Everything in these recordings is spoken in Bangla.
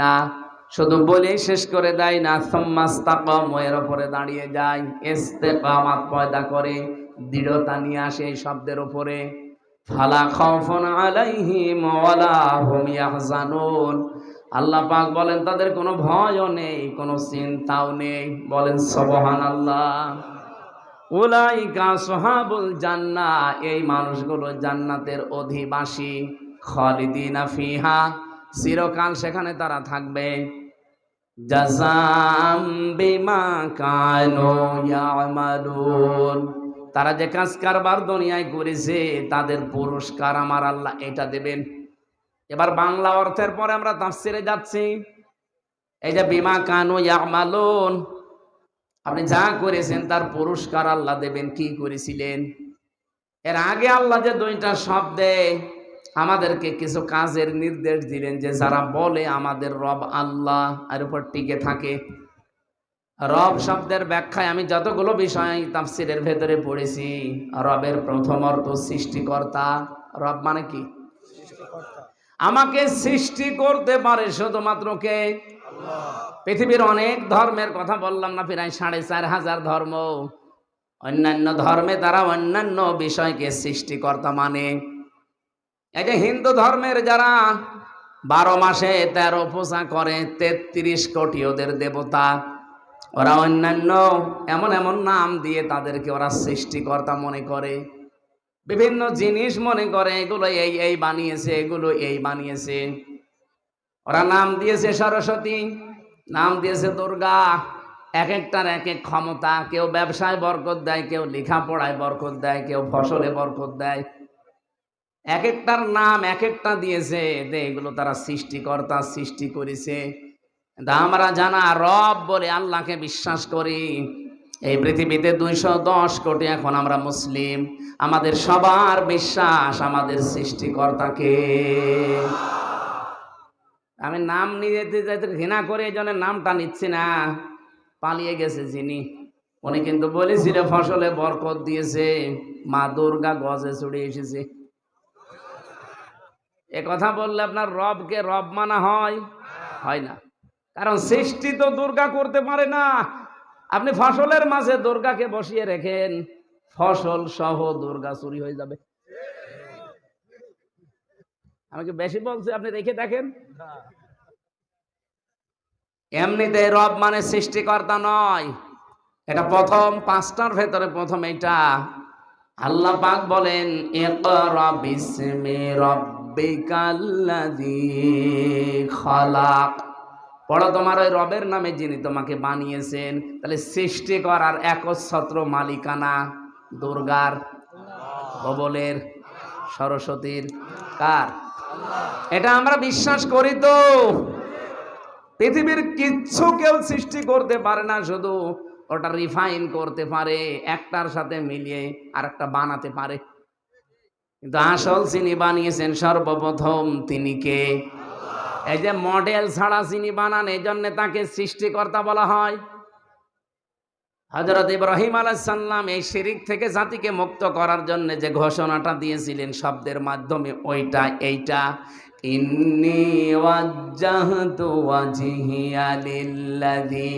না। শুধু বলেই শেষ করে দেয় না সম্মাস্তাকম এর ওপরে দাঁড়িয়ে যায়। ইস্তেকামাত পয়দা করে, দৃঢ়তা নিয়ে আসে এই শব্দের উপরে ফালা খাউফুন আলাইহিম ওয়ালা হুম ইয়াহজানুন। আল্লাহ পাক বলেন, তাদের কোনো ভয়ও নেই, কোনো চিন্তাও নেই। বলেন, সুবহানাল্লাহ। উলাইকা সোহাবুল জান্না এই মানুষগুলো জান্নাতের অধিবাসী, খালিদিনা ফিহা। চিরকাল সেখানে তারা থাকবে। তারা যে কাজ কারবার দুনিয়ায় করেছে, তাদের পুরস্কার আমার আল্লাহ এটা দেবেন। এবার বাংলা অর্থের পরে আমরা তাফসিরে যাচ্ছি। এই যে বিমা কানু ইয়ামালুন, আপনি যা করেছেন তার পুরস্কার আল্লাহ দেবেন, কি করেছিলেন? এর আগে আল্লাহ যে দুইটা শব্দে আমাদেরকে কিছু কাজের নির্দেশ দিলেন যে যারা বলে আমাদের রব আল্লাহ আর উপর টিকে থাকে। রব শব্দের ব্যাখ্যায় আমি যতগুলো বিষয় তাফসিরের ভেতরে পড়েছি রবের প্রথম অর্থ সৃষ্টিকর্তা। রব মানে কি? আমাকে সৃষ্টি করতে পারে শুধুমাত্র কে? পৃথিবীর অনেক ধর্মের কথা বললাম না প্রায় সাড়ে চার হাজার ধর্ম। অন্যান্য ধর্মে তারা অন্যান্য বিষয়কে সৃষ্টিকর্তা মানে। যে হিন্দু ধর্মের যারা বারো মাসে তেরো পূজা করে, তেত্রিশ কোটি ওদের দেবতা, ওরা অন্যান্য এমন এমন নাম দিয়ে তাদেরকে ওরা সৃষ্টিকর্তা মনে করে, বিভিন্ন জিনিস মনে করে, এগুলো এই এই বানিয়েছে, এগুলো এই বানিয়েছে। ওরা নাম দিয়েছে সরস্বতী, নাম দিয়েছে দুর্গা এক একটার এক এক ক্ষমতা, কেউ ব্যবসায় বরকত দেয়, কেউ লেখাপড়ায় বরকত দেয়, কেউ ফসলে বরকত দেয়। এক একটার নাম এক একটা দিয়েছে এগুলো তারা সৃষ্টিকর্তা, সৃষ্টি করেছে। আমরা জানা রব বলে আল্লাহকে বিশ্বাস করি। এই পৃথিবীতে দুইশো দশ কোটি এখন আমরা মুসলিম। আমাদের সবার বিশ্বাস আমাদের সৃষ্টিকর্তাকে। আমি নাম নিয়ে ঘৃণা করে এই জন্য নামটা নিচ্ছি না। পালিয়ে গেছে যিনি। উনি কিন্তু বলেছিল, ফসলে বরকত দিয়েছে, মা দুর্গা গজে চড়ে এসেছে। এ কথা বললে আপনার রবকে রব মানা হয়? হয় না। কারণ সৃষ্টি তো দুর্গা করতে পারে না। আপনি ফসলের মাঝে দুর্গাকে বসিয়ে রেখেন, ফসল সহ দুর্গা চুরি হয়ে যাবে। আমাকে বেশি বলছি, আপনি রেখে দেখেন। এমনিতে রব মানে সৃষ্টিকর্তা নয়। এটা প্রথম, পাঁচটার ভেতরে প্রথম এটা আল্লাহ পাক বলেন বিসমি রাব্বিকাল্লাযী খালাক। পড়ো তোমার ওই রবের নামে যিনি তোমাকে বানিয়েছেন। তাহলে সৃষ্টি করার একচ্ছত্র মালিকানা, দুর্গার কবলের সরস্বতীর। কার? এটা আমরা বিশ্বাস করি তো। পৃথিবীর কিচ্ছু কেউ সৃষ্টি করতে পারে না, শুধু ওটা রিফাইন করতে পারে, একটার সাথে মিলিয়ে আর একটা বানাতে পারে। কিন্তু আসল চিনি বানিয়েছেন সর্বপ্রথম তিনি কে? এই যে মডেল ছাড়া চিনি বানান এই জন্য তাকে সৃষ্টিকর্তা বলা হয়। হজরত ইব্রাহিম আলাইসাল্লাম এই শিরিক থেকে জাতিকে মুক্ত করার জন্য যে ঘোষণাটা দিয়েছিলেন শব্দের মাধ্যমে, ওইটা এইটা, ইন্নি ওয়াজ্জাহতু ওয়াজহিয়া লিল্লাযী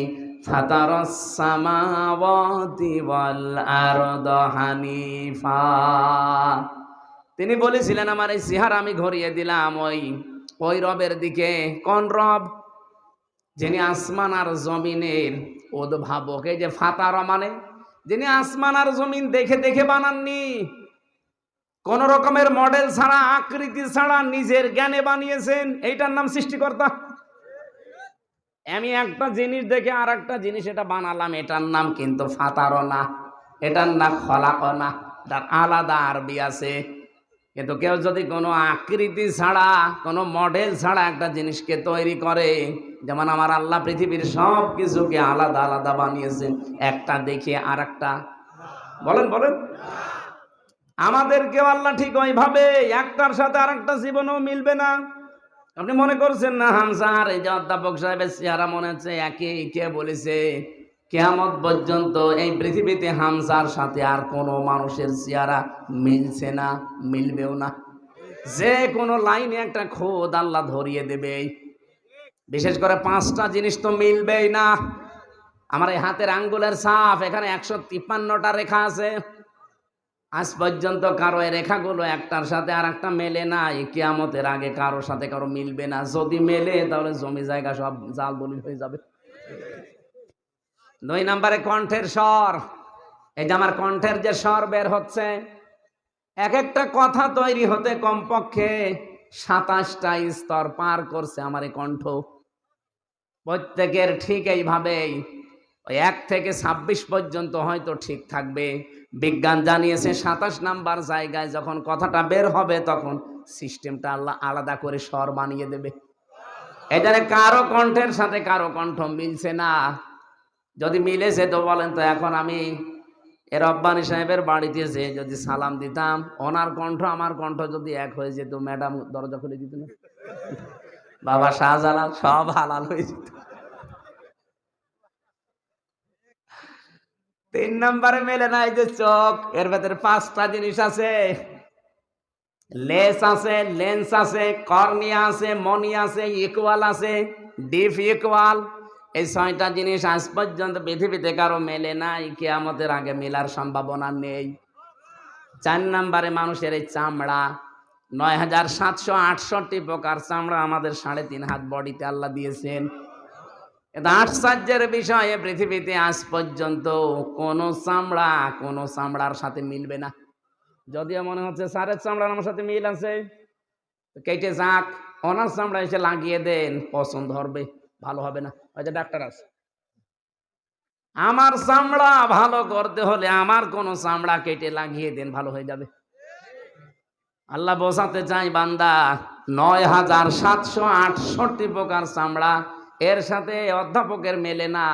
ফাতারাস সামাওয়াতি ওয়াল আরদা হানিফা। তিনি বলেছিলেন, আমার এই সিহার আমি ঘুরিয়ে দিলাম ওই ওই রবের দিকে। কোন রব? যিনি আসমান আর জমিনের উদ্ভাবক। এই যে ফাতার মানে? যিনি আসমান আর জমিন দেখে দেখে বানাননি। কোন রকমের মডেল ছাড়া, আকৃতি ছাড়া নিজের জ্ঞানে বানিয়েছেন। এইটার নাম সৃষ্টিকর্তা। আমি একটা জিনিস দেখে আর একটা জিনিস এটা বানালাম, এটার নাম কিন্তু ফাতারও না। এটার নাম খলাকও না। তার আলাদা আরবি আছে। কিন্তু কেউ যদি কোনো আকৃতি ছাড়া, কোনো মডেল ছাড়া একটা জিনিসকে তৈরি করে, যেমন আমার আল্লাহ পৃথিবীর সব কিছুকে আলাদা আলাদা বানিয়েছেন একটা দেখে আর একটা বলেন বলেন। আমাদেরকেও আল্লাহ ঠিক ওইভাবে একটার সাথে আর একটা জীবনও মিলবে না। আপনি মনে করছেন না হামসার? এই যে অধ্যাপক সাহেবের চেহারা মনে হচ্ছে একে কে বলেছে? কেয়ামত পর্যন্ত এই পৃথিবীতে হামসার সাথে আর কোনো মানুষের চেহারা মিলছে না, মিলবেও না। যে কোনো লাইনে একটা খোদ আল্লাহ ধরিয়ে দেবে বিশেষ করে পাঁচটা জিনিস তো মিলবেই না। আমার এই হাতের আঙ্গুলের ছাপ, এখানে একশো তিপ্পান্নটা রেখা আছে। আজ পর্যন্ত কারও এই রেখাগুলো একটার সাথে আর একটা মেলে না এই কেয়ামতের আগে কারোর সাথে কারও মিলবে না। যদি মেলে, তাহলে জমি জায়গা সব জাল বলি হয়ে যাবে। দুই নম্বরে কণ্ঠের স্বর। এই যে আমার কণ্ঠের যে স্বর বের হচ্ছে, এক একটা কথা তৈরি হতে কমপক্ষে সাতাশটা স্তর পার করছে আমার এই কণ্ঠ। প্রত্যেকের ঠিক এইভাবেই, ওই এক থেকে ছাব্বিশ পর্যন্ত হয়তো ঠিক থাকবে। বিজ্ঞান জানিয়েছে সাতাশ নাম্বার জায়গায় যখন কথাটা বের হবে তখন সিস্টেমটা আল্লাহ আলাদা করে স্বর বানিয়ে দেবে। এখানে কারও কণ্ঠের সাথে কারও কণ্ঠ মিলছে না। যদি মিলেছে তো বলেন তো, এখন আমি এ রব্বানি সাহেবের বাড়িতে যে যদি সালাম দিতাম, ওনার কণ্ঠ, আমার কণ্ঠ যদি এক হয়ে যেত, ম্যাডাম দরজা খুলে দিত না? বাবা শাহজালাল সব হালাল হয়ে যেত। তিন নম্বরে মেলে নাই যে চোখ, এর ভেতরে পাঁচটা জিনিস আছে। লেস আছে, লেন্স আছে, কর্নিয়া আছে, মনি আছে ইকুয়াল আছে, ডিফ ইকুয়াল এই ছয়টা জিনিস আজ পর্যন্ত পৃথিবীতে কারও মেলে নাই, কেয়ামতের আগে মেলার সম্ভাবনা নেই। চার নম্বরে মানুষের এই চামড়া, নয় হাজার সাতশো আটষট্টি প্রকার চামড়া আমাদের সাড়ে তিন হাত বডিতে আল্লাহ দিয়েছেন। এটা আশ্চর্যের বিষয়ে পৃথিবীতে আজ পর্যন্ত কোনো চামড়া কোনো চামড়ার সাথে মিলবে না। যদিও মনে হচ্ছে সারের চামড়ার আমার সাথে মিল আছে কেটে যাক ওনার চামড়া এসে লাগিয়ে দেন, পছন্দ হবে। ভালো হবে না। যে ডাক্তার আছে। আমার চামড়া ভালো করতে হলে আমার কোনো চামড়া কেটে লাগিয়ে দেন, ভালো হয়ে যাবে। আল্লাহ বোঝাতে চাই, বান্দা, নয় হাজার সাতশো আটষট্টি প্রকার চামড়া এর সাথে অধ্যাপকের মেলে না।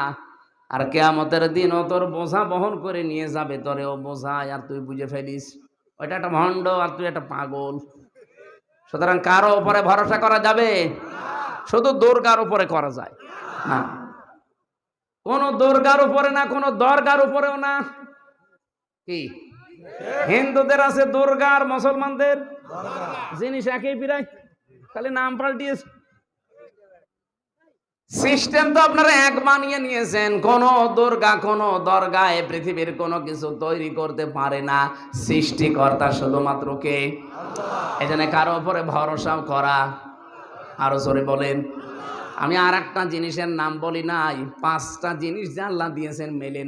আর কেয়ামতের দিন ও তোর বোঝা বহন করে নিয়ে যাবে তোরে ও বোঝায় আর তুই বুঝে ফেলিস। ওইটা একটা ভণ্ড আর তুই একটা পাগল। সুতরাং কারও উপরে ভরসা করা যাবে? শুধু দুর্গার উপরে করা যায়। না। কোন দুর্গার উপরে না, কোন দরগার উপরেও না। কি? হিন্দুদের আছে দুর্গা আর মুসলমানদের। জিনিস একই প্রায়। খালি নাম পাল্টিয়েছে। সিস্টেম তো আপনারা এক বানিয়ে নিয়েছেন। কোন দুর্গা, কোন দরগা এ পৃথিবীর কোনো কিছু তৈরি করতে পারে না। সৃষ্টিকর্তা শুধুমাত্র কে? এখানে কারও উপরে ভরসাও করা। আরও জোরে বলেন। আমি আর একটা জিনিসের নাম বলি নাই, পাঁচটা জিনিস জানলা দিয়েছেন মেলে